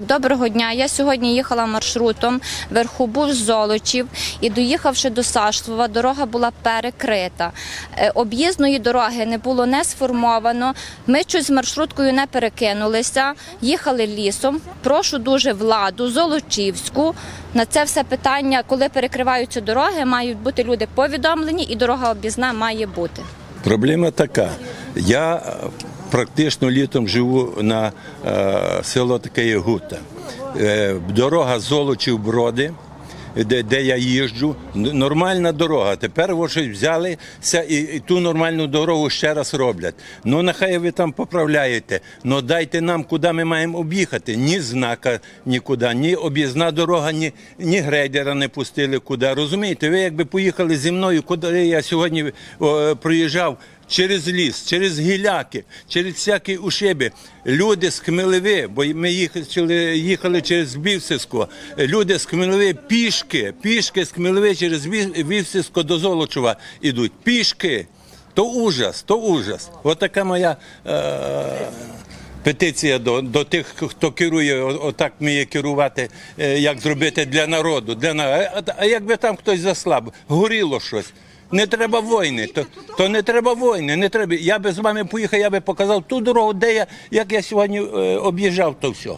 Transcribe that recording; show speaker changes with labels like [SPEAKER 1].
[SPEAKER 1] Доброго дня. Я сьогодні їхала маршрутом Верхобуж Золочів і доїхавши до Саштова, дорога була перекрита. Е, Об'їзної дороги не було не сформовано. Ми щось з маршруткою не перекинулися, їхали лісом. Прошу дуже владу Золочівську. На це все питання, коли перекриваються дороги, мають бути люди повідомлені, і дорога об'їзна має бути.
[SPEAKER 2] Проблема така. Я е, практично літом живу на е, село таке Гута. Е, дорога Золочів Броди. Де, де я їжджу, нормальна дорога. Тепер щось взялися і, і ту нормальну дорогу ще раз роблять. Ну нехай ви там поправляєте. Ну дайте нам, куди ми маємо об'їхати. Ні знака нікуди, ні об'їзна дорога, ні, ні грейдера не пустили куди. Розумієте, ви якби поїхали зі мною, куди я сьогодні о, проїжджав. Через ліс, через гіляки, через всякі ушиби. Люди з Хмелеви, бо ми їхали, їхали через Вівсиско. Люди з Хмелеви пішки, пішки з Хмелеви через Вів- Вівсиско до Золочева ідуть. Пішки. То ужас, то ужас. От така моя е- петиція до, до тих, хто керує, отак вміє керувати, е, як зробити для народу. Для, а якби там хтось заслаб, горіло щось. Не треба війни, то, то не треба війни, не треба. Я би з вами поїхав, я би показав ту дорогу, де я, як я сьогодні е, об'їжджав то все.